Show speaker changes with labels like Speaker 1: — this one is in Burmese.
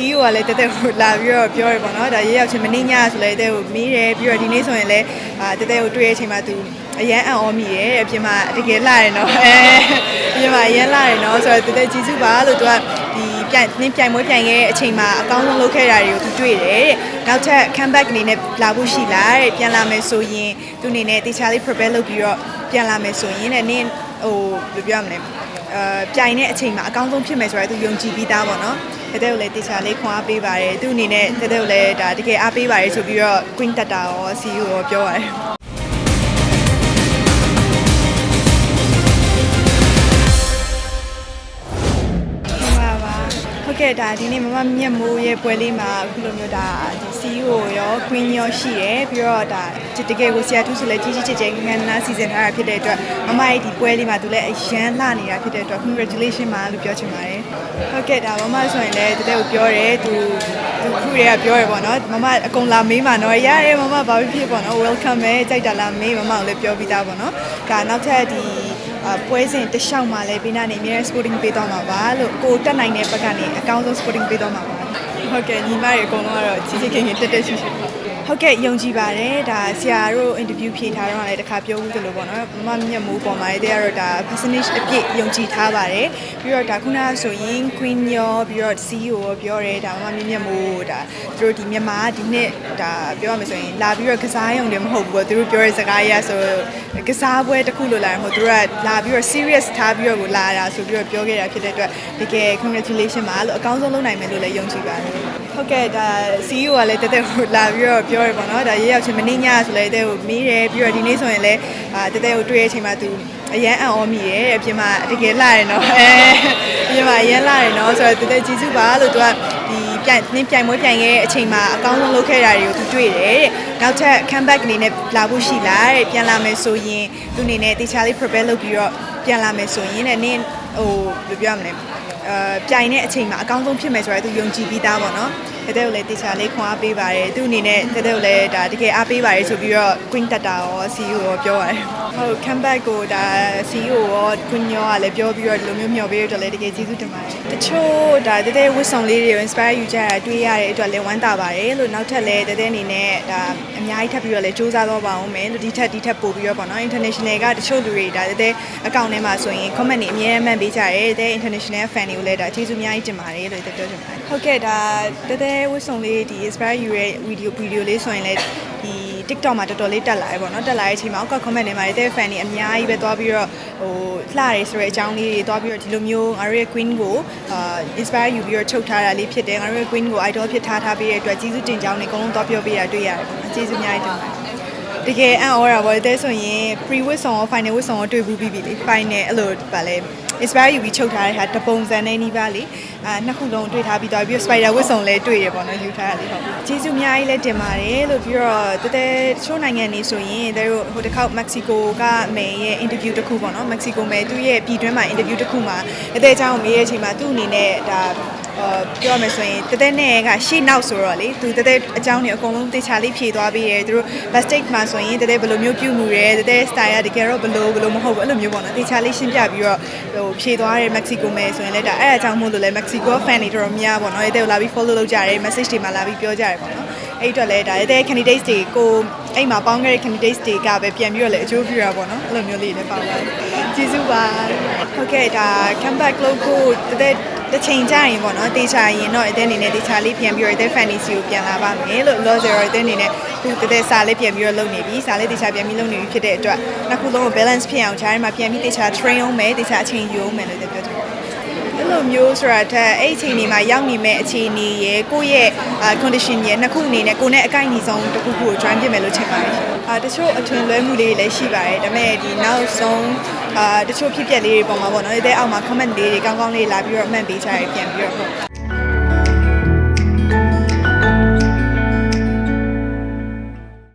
Speaker 1: CEO ကလည်းတက်တက်ကိုလာပြီးတော့ပြောရပေါ့နော်ဒါရေးရောက်ချင်းမင်းညဆိုလည်းတက်ကိုမေးတယ်ပြီးတော့ဒီနေ့ဆိုရင်လည်းအာတက်တက်ကိုတွေ့ရချိန်မှာသူအရန်အံ့ဩမိရဲ့အပြင်မှာတကယ်လှရနော်အဲအပြင်မှာအရန်လှရနော်ဆိုတော့တက်တက်ကြည့်စုပါလို့သူကဒီပြိုင်နင်းပြိုင်ပွဲပြိုင်ခဲ့တဲ့အချိန်မှာအကောင်းဆုံးလုပ်ခဲ့တာတွေကိုသူတွေ့တယ်တဲ့နောက်ထပ် comeback အနေနဲ့လာဖို့ရှိလားတဲ့ပြန်လာမယ်ဆိုရင်သူအနေနဲ့တေချာလေး prepare လုပ်ပြီးတော့ပြန်လာမယ်ဆိုရင်တဲ့နင်း ဟိုဘယ်လိုပြောရမလဲအဲပြိုင်တဲ့အချိန်မှာအကောင်းဆုံးဖြစ်မယ်ဆိုတော့သူယုံကြည်ပြီးသားပေါ့နော်တတဲ့ကိုလည်းတေချာလေးခွန်အားပေးပါတယ်သူအနေနဲ့တတဲ့ကိုလည်းဒါတကယ်အားပေးပါတယ်ဆိုပြီးတော့ Queen Tata ရော CEO ရောပြောပါတယ် ကဲ့ဒါဒီနေ့မမမြတ်မိုးရဲ့ပွဲလေးမှာအခုလိုမျိုးဒါဒီ CEO ရော Queen ရောရှိရယ်ပြီးတော့ဒါတကယ်ကိုဆရာတူးဆိုလည်းကြီးကြီးကျယ်ကျယ်ငန်းနာစီစဉ်ထားတာဖြစ်တဲ့အတွက်မမရဲ့ဒီပွဲလေးမှာသူလည်းအရန်လှနေတာဖြစ်တဲ့အတွက် congratulation ပါလို့ပြောချင်ပါတယ်ဟုတ်ကဲ့ဒါမမဆိုရင်လည်းတကယ်ကိုပြောတယ်သူသူခုတွေကပြောရပေါ့နော်မမအကုန်လာမေးမှာနော်ရရဲမမဘာဖြစ်ဖြစ်ပေါ့နော် welcome ပဲကြိုက်တာလားမေးမမကိုလည်းပြောပြီးသားပေါ့နော်ဒါနောက်ထပ်ဒီအ ပွဲစဉ်တစ်လျှောက်မှာလည်းဘေးနားနေအများ sporting ပေးသွားမှာပါလို့ကိုတက်နိုင်တဲ့ဘက်ကနေအကောင်းဆုံး sporting ပေးသွားမှာပါ ဟုတ်ကဲ့ညီမတွေအကုန်လုံးကတော့ချစ်ချစ်ခင်ခင်တက်တက်ရှိရှိဟုတ်ကဲ့ယုံကြည်ပါတယ်ဒါဆရာတို့ interview ဖြေထားတော့လည်းတစ်ခါပြောဦးသလိုပေါ့နော်မမမြတ်မိုးပေါ်မှာလည်းကတော့ဒါ percentage အပြည့်ယုံကြည်ထားပါတယ်ပြီးတော့ဒါခုနကဆိုရင် queen ရောပြီးတော့ CEO ရောပြောတယ်ဒါမမမြတ်မိုးဒါသူတို့ဒီမြန်မာဒီနှစ်ဒါပြောရမယ်ဆိုရင်လာပြီးတော့ကစားရုံတွေမဟုတ်ဘူးပေါ့သူတို့ပြောတဲ့စကားအရဆိုကစားပွဲတစ်ခုလိုလာတယ်မဟုတ်သူတို့ကလာပြီးတော့ serious ထားပြီးတော့ကိုလာတာဆိုပြီးတော့ပြောခဲ့တာဖြစ်တဲ့အတွက်တကယ် congratulation ပါလို့အကောင်းဆုံးလုပ်နိုင်မယ်လို့လည်းယုံကြည်ပါတယ်ဟုတ်ကဲ့ဒါ CEO ကလည်းတက်တက်ကိုလာပြီးတော့ပြောရပေါ့နော်ဒါရေးရောက်ချင်းမင်းညဆိုလည်းတက်ကိုမေးတယ်ပြီးတော့ဒီနေ့ဆိုရင်လည်းအာတက်တက်ကိုတွေ့ရတဲ့အချိန်မှာသူအရန်အံ့ဩမိရဲ့အပြင်မှာတကယ်လှရနော်အဲအပြင်မှာအရန်လှရနော်ဆိုတော့တက်တက်ကြည့်စုပါလို့သူကဒီပြိုင်နင်းပြိုင်ပွဲပြိုင်ခဲ့တဲ့အချိန်မှာအကောင်းဆုံးလုပ်ခဲ့တာတွေကိုသူတွေ့တယ်တဲ့နောက်ထပ် comeback အနေနဲ့လာဖို့ရှိလားတဲ့ပြန်လာမယ်ဆိုရင်သူအနေနဲ့တေချာလေး prepare လုပ်ပြီးတော့ပြန်လာမယ်ဆိုရင်တဲ့နင်းဟိုဘယ်လိုပြောရမလဲအဲ ပြိုင်တဲ့အချိန်မှာအကောင်းဆုံးဖြစ်မယ်ဆိုတော့သူယုံကြည်ပြီးသားပေါ့နော်တတဲ့ကိုလည်းတေချာလေးခွန်အားပေးပါတယ်သူအနေနဲ့တတဲ့ကိုလည်းဒါတကယ်အားပေးပါတယ်ဆိုပြီးတော့ Queen Tata ရော CEO ရောပြောပါတယ်ဟုတ် comeback ကိုဒါ CEO ရော Queen ရောကလည်းပြောပြီးတော့ဒီလိုမျိုးမျှော်ပေးရတော့လည်းတကယ်ကျေးဇူးတင်ပါတယ်တချို့ဒါတတဲ့ဝတ်ဆောင်လေးတွေကို inspire ယူကြတာတွေ့ရတဲ့အတွက်လည်းဝမ်းသာပါတယ်လို့နောက်ထပ်လည်းတတဲ့အနေနဲ့ဒါအများကြီးထပ်ပြီးတော့လည်းစူးစမ်းတော့ပါအောင်မယ်လို့ဒီထက်ဒီထက်ပို့ပြီးတော့ပေါ့နော် international ကတချို့လူတွေဒါတတဲ့အကောင့်ထဲမှာဆိုရင် comment တွေအများအမှန်ပေးကြတယ်တဲ့ international fan တွေကိုလည်းဒါကျေးဇူးအများကြီးတင်ပါတယ်လို့ပြောချင်ပါတယ်ဟုတ်ကဲ့ဒါတတဲ့ဝတ်ဆောင်လေးဒီ inspire ယူရဲ့ video video လေးဆိုရင်လည်းဒီ TikTok မှာတော်တော်လေးတက်လာရပေါ့နော်တက်လာတဲ့အချိန်မှာအောက်က comment တွေမှာတဲ့ fan တွေအများကြီးပဲသွားပြီးတော့ဟိုလှရဲဆိုတဲ့အကြောင်းလေးတွေသွားပြီးတော့ဒီလိုမျိုးငါတို့ရဲ့ queen ကိုအာ inspire ယူပြီးတော့ချုပ်ထားတာလေးဖြစ်တယ်ငါတို့ရဲ့ queen ကို idol ဖြစ်ထားထားပေးတဲ့အတွက်ကျေးဇူးတင်ကြောင်းတွေအကုန်လုံးသွားပြောပေးတာတွေ့ရတယ်ပေါ့နော်ကျေးဇူးအများကြီးတင်ပါတယ် တကယ်အံ့ဩတာပေါ့တဲ့ဆိုရင် pre win song ရော final win song ရောတွေ့ဘူးပြီးပြီလေ final အဲ့လိုဗာလဲ inspire ယူပြီးချုပ်ထားတဲ့ဟာတပုံစံနဲ့နီးပါလေအာနှစ်ခုလုံးတွေ့ထားပြီးတော့ပြီးတော့ spider win song လည်းတွေ့ရပေါ့နော်ယူထားတာလေဟုတ်ကျေးဇူးအများကြီးလည်းတင်ပါတယ်လို့ပြီးတော့တတဲ့တချို့နိုင်ငံနေဆိုရင်တို့ဟိုတစ်ခေါက်မက္ကဆီကိုကမယ်ရဲ့ interview တစ်ခုပေါ့နော်မက္ကဆီကိုမယ်သူ့ရဲ့ပြည်တွင်းမှာ interview တစ်ခုမှာအသေးအချောင်းကိုမေးတဲ့အချိန်မှာသူ့အနေနဲ့ဒါ အာပြောရမယ်ဆိုရင်တသက်နဲ့ကရှေ့နောက်ဆိုတော့လေသူတသက်အကြောင်းတွေအကုန်လုံးတေချာလေးဖြေသွားပြီးတယ်သူတို့ backstage မှာဆိုရင်တသက်ဘယ်လိုမျိုးပြုမှုရဲတသက် style ကတကယ်တော့ဘယ်လိုဘယ်လိုမဟုတ်ဘူးအဲ့လိုမျိုးပေါ့နော်တေချာလေးရှင်းပြပြီးတော့ဟိုဖြေသွားတယ်မက္ကဆီကိုမယ်ဆိုရင်လည်းဒါအဲ့အကြောင်းမို့လို့လည်းမက္ကဆီကို fan တွေတော်တော်များပေါ့နော်အဲ့တဲ့ကိုလာပြီး follow လုပ်ကြတယ် message တွေမှာလာပြီးပြောကြတယ်ပေါ့နော်အဲ့အတွက်လည်းဒါတဲ့ candidates တွေကိုအဲ့မှာပေါင်းခဲ့တဲ့ candidates တွေကပဲပြန်ပြီးတော့လည်းအကျိုးပြုတာပေါ့နော်အဲ့လိုမျိုးလေးလည်းပါပါတယ်ကျေးဇူးပါဟုတ်ကဲ့ဒါ comeback လုပ်ဖို့တဲ့ တစ်ချိန်ကြာရင်ပေါ့နော်တေချာရင်တော့အတဲ့အနေနဲ့တေချာလေးပြန်ပြီးတော့အတဲ့ fantasy ကိုပြန်လာပါမယ်လို့ loss zero အတဲ့အနေနဲ့သူတဲ့စာလေးပြန်ပြီးတော့လုပ်နေပြီစာလေးတေချာပြန်ပြီးလုပ်နေပြီဖြစ်တဲ့အတွက်နှစ်ခုလုံးကို balance ဖြစ်အောင်ခြားထဲမှာပြန်ပြီးတေချာ train အောင်မယ်တေချာအချိန်ယူအောင်မယ်လို့ပြောချင်ပါတယ်အဲ့လိုမျိုးဆိုတာထက်အဲ့အချိန်ဒီမှာရောက်နေမဲ့အခြေအနေရယ်ကိုယ့်ရဲ့အာ condition ရယ်နှစ်ခုအနေနဲ့ကိုယ်နဲ့အကိုက်အညီဆုံးတစ်ခုခုကို join ပြမယ်လို့ထင်ပါတယ်ရှင်။အာတချို့အထွင်လွဲမှုလေးတွေလည်းရှိပါတယ်ဒါပေမဲ့ဒီနောက်ဆုံး အာတချို့ဖြစ်ပျက်လေးတွေပုံမှာပေါ့နော်ဒီတဲ့အောက်မှာ comment လေးတွေကောင်းကောင်းလေးလာပြီးတော့အမှန်ပေးချရပြန်ပြီးတော့ဟုတ်